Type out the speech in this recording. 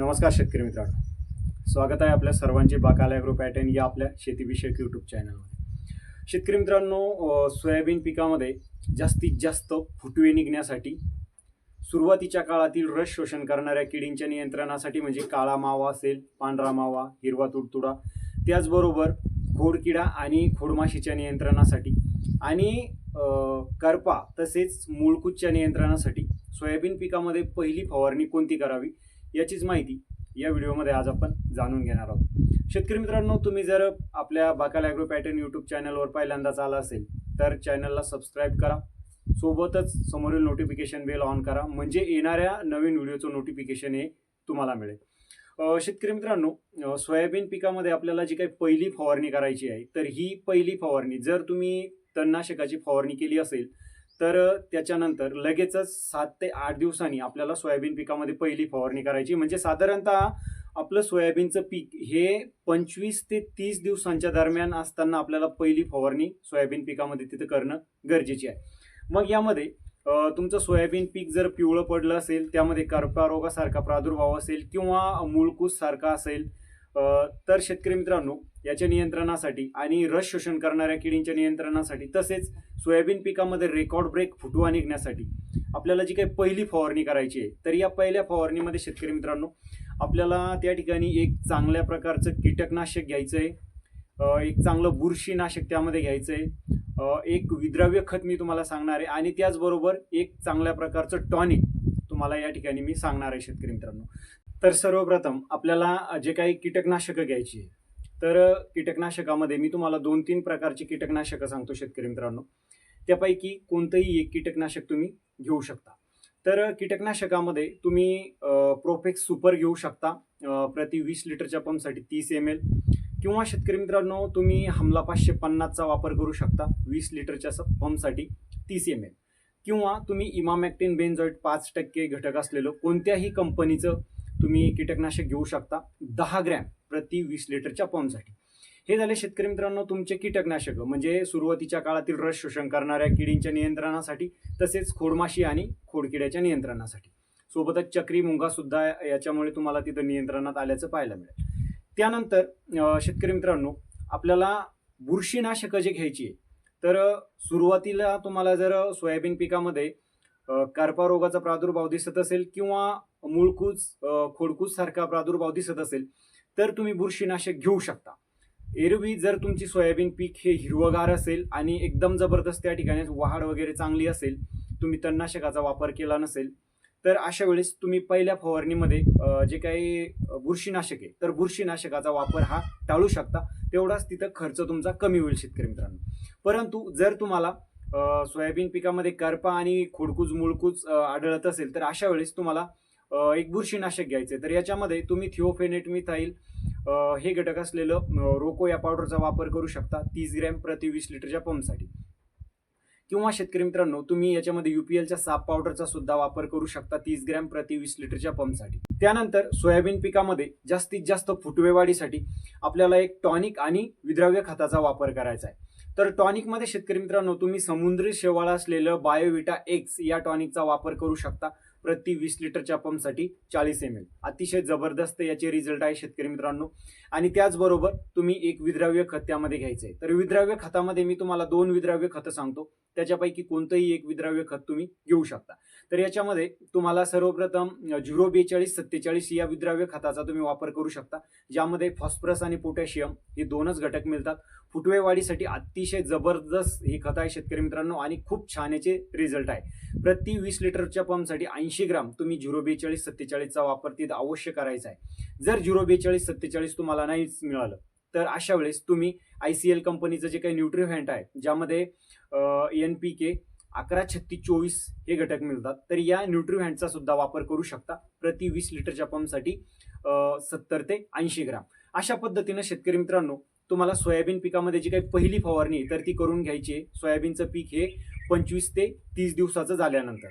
नमस्कार शेतकरी मित्रांनो. स्वागत आहे आपल्या सर्वांचे बाकाला ॲग्रो पॅटर्न या आपल्या शेतीविषयक यूट्यूब चॅनलमध्ये शेतकरी मित्रांनो सोयाबीन पिकामध्ये जास्तीत जास्त फुटवे निघण्यासाठी सुरुवातीच्या काळातील रस शोषण करणाऱ्या किडींच्या नियंत्रणासाठी म्हणजे काळा मावा असेल पांढरा मावा हिरवा तुडतुडा त्याचबरोबर खोडकिडा आणि खोडमाशीच्या नियंत्रणासाठी आणि करपा तसेच मूळकूदच्या नियंत्रणासाठी सोयाबीन पिकामध्ये पहिली फवारणी कोणती करावी? याचीच माहिती या व्हिडिओमध्ये आज आपण जाणून घेणार आहोत. शेतकरी मित्रांनो तुम्ही जर आपल्या बाकाल ॲग्रो पॅटर्न यूट्यूब चॅनलवर पहिल्यांदाच आला असेल तर चॅनलला सबस्क्राईब करा. सोबतच समोरील नोटिफिकेशन बेल ऑन करा म्हणजे येणाऱ्या नवीन व्हिडिओचं नोटिफिकेशन हे तुम्हाला मिळेल. शेतकरी मित्रांनो सोयाबीन पिकामध्ये आपल्याला जी काही पहिली फवारणी करायची आहे तर ही पहिली फवारणी जर तुम्ही तणनाशकाची फवारणी केली असेल तर त्याच्यानंतर लगेचच सात ते आठ दिवसांनी आपल्याला सोयाबीन पिकामध्ये पहिली फवारणी करायची. म्हणजे साधारणतः आपलं सोयाबीनचं पीक हे पंचवीस ते तीस दिवसांच्या दरम्यान असताना आपल्याला पहिली फवारणी सोयाबीन पिकामध्ये तिथं करणं गरजेची आहे. मग यामध्ये तुमचं सोयाबीन पीक जर पिवळं पडलं असेल त्यामध्ये कर्पारोगासारखा प्रादुर्भाव असेल किंवा मुळकूस सारखा असेल तर शेतकरी मित्रांनो याच्या नियंत्रणासाठी आणि रस शोषण करणाऱ्या किडींच्या नियंत्रणासाठी तसेच सोयाबीन पिकामध्ये रेकॉर्ड ब्रेक फुटवा निघण्यासाठी आपल्याला जी काही पहिली फवारणी करायची आहे तर या पहिल्या फवारणीमध्ये शेतकरी मित्रांनो आपल्याला त्या ठिकाणी एक चांगल्या प्रकारचं कीटकनाशक घ्यायचं आहे एक चांगलं बुरशीनाशक त्यामध्ये घ्यायचं आहे एक विद्राव्य खत मी तुम्हाला सांगणार आहे आणि त्याचबरोबर एक चांगल्या प्रकारचं टॉनिक तुम्हाला या ठिकाणी मी सांगणार आहे शेतकरी मित्रांनो. तर सर्वप्रथम आपल्याला जे काही कीटकनाशकं घ्यायची आहे तर कीटकनाशकामध्ये मी तुम्हाला दोन तीन प्रकारची कीटकनाशकं सांगतो शेतकरी मित्रांनो. त्यापैकी कोणतंही एक कीटकनाशक तुम्ही घेऊ शकता. तर कीटकनाशकामध्ये तुम्ही प्रोफेक्स सुपर घेऊ शकता प्रति वीस लिटरच्या पंपसाठी तीस एम एल. किंवा शेतकरी मित्रांनो तुम्ही हमला पाचशे पन्नासचा वापर करू शकता वीस लिटरच्या स- पंपसाठी तीस एम एल. किंवा तुम्ही इमामॅक्टिन बेन्झॉइट पाच टक्के घटक असलेलं कोणत्याही कंपनीचं तुम्ही कीटकनाशक घेऊ शकता. दहा ग्रॅम प्रति वीस लिटरच्या पंपसाठी. हे झाले शेतकरी मित्रांनो तुमचे कीटकनाशक. म्हणजे सुरुवातीच्या काळातील रस शोषण करणाऱ्या किडींच्या नियंत्रणासाठी तसेच खोडमाशी आणि खोडकिड्याच्या नियंत्रणासाठी. सोबतच चक्री मुंगा सुद्धा याच्यामुळे तुम्हाला तिथं नियंत्रणात आल्याचं पाहायला मिळेल. त्यानंतर शेतकरी मित्रांनो आपल्याला बुरशीनाशकं जे घ्यायची आहे तर सुरुवातीला तुम्हाला जर सोयाबीन पिकामध्ये अं, प्रादुर्भाव दिसत असेल किंवा मुळकूज अं, खोडकूज सारखा प्रादुर्भाव दिसत असेल तर तुम्ही बुरशीनाशक घेऊ शकता. एरवी जर तुमची सोयाबीन पीक हे हिरवगार असेल आणि एकदम जबरदस्त त्या ठिकाणी वाढ वगैरे चांगली असेल तुम्ही तणनाशकाचा वापर केला नसेल तर अशा वेळेस तुम्ही पहिल्या फवारणीमध्ये जे काही बुरशीनाशक आहे तर बुरशीनाशकाचा वापर हा टाळू शकता. तेवढाच तिथं खर्च तुमचा कमी होईल शेतकरी मित्रांनो. परंतु जर तुम्हाला सोयाबीन पिकामध्ये करपा आणि खोडकूज मुळकूज आढळत असेल तर अशा वेळेस तुम्हाला एक बुरशीनाशक घ्यायचं आहे तर याच्यामध्ये तुम्ही थिओफेनेट मिथाईल हे घटक असलेलं रोको या पावडरचा वापर करू शकता तीस ग्रॅम प्रति वीस लिटरच्या पंपसाठी. किंवा शेतकरी मित्रांनो तुम्ही याच्यामध्ये युपीएलच्या साप पावडरचा सुद्धा वापर करू शकता तीस ग्रॅम प्रति वीस लिटरच्या पंपसाठी. त्यानंतर सोयाबीन पिकामध्ये जास्तीत जास्त फुटवे वाढीसाठी आपल्याला एक टॉनिक आणि विद्राव्य खताचा वापर करायचा आहे. तर टॉनिकमध्ये शेतकरी मित्रांनो तुम्ही समुद्री शेवाळ असलेलं बायोविटा एक्स या टॉनिकचा वापर करू शकता. प्रति वीस लिटरच्या पंपसाठी चाळीस एम एल अतिशय जबरदस्त याचे रिझल्ट आहे शेतकरी मित्रांनो. आणि त्याचबरोबर तुम्ही एक विद्राव्य खत त्यामध्ये घ्यायचं आहे तर विद्राव्य खतामध्ये मी तुम्हाला दोन विद्राव्य खतं सांगतो. त्याच्यापैकी कोणतंही एक विद्राव्य खत तुम्ही घेऊ शकता. तर याच्यामध्ये तुम्हाला सर्वप्रथम झिरो बेचाळीस सत्तेचाळीस या विद्राव्य खताचा तुम्ही वापर करू शकता. ज्यामध्ये फॉस्फरस आणि पोटॅशियम हे दोनच घटक मिळतात. फुटवे वाढीसाठी अतिशय जबरदस्त हे खत आहे शेतकरी मित्रांनो आणि खूप छान याचे रिझल्ट आहे. प्रति वीस लिटरच्या पंपसाठी ऐंशी ग्राम तुम्ही झिरो बेचाळीस सत्तेचाळीसचा वापर तिथं अवश्य करायचा आहे. जर झिरो बेचाळीस सत्तेचाळीस तुम्हाला नाहीच मिळालं तर अशा वेळेस तुम्ही आय सी एल कंपनीचं जे काही न्यूट्रिव्हॅन्ट आहे ज्यामध्ये एन पी के अकरा छत्तीस चोवीस हे घटक मिळतात तर या न्यूट्रिव्हँटचा सुद्धा वापर करू शकता. प्रति वीस लिटरच्या पंपसाठी सत्तर ते ऐंशी ग्राम. अशा पद्धतीनं शेतकरी मित्रांनो तुम्हाला सोयाबीन पिकामध्ये जी काही पहिली फवारणी आहे, तर ती करून घ्यायची आहे. सोयाबीनचं पीक हे पंचवीस ते तीस दिवसाचं झाल्यानंतर.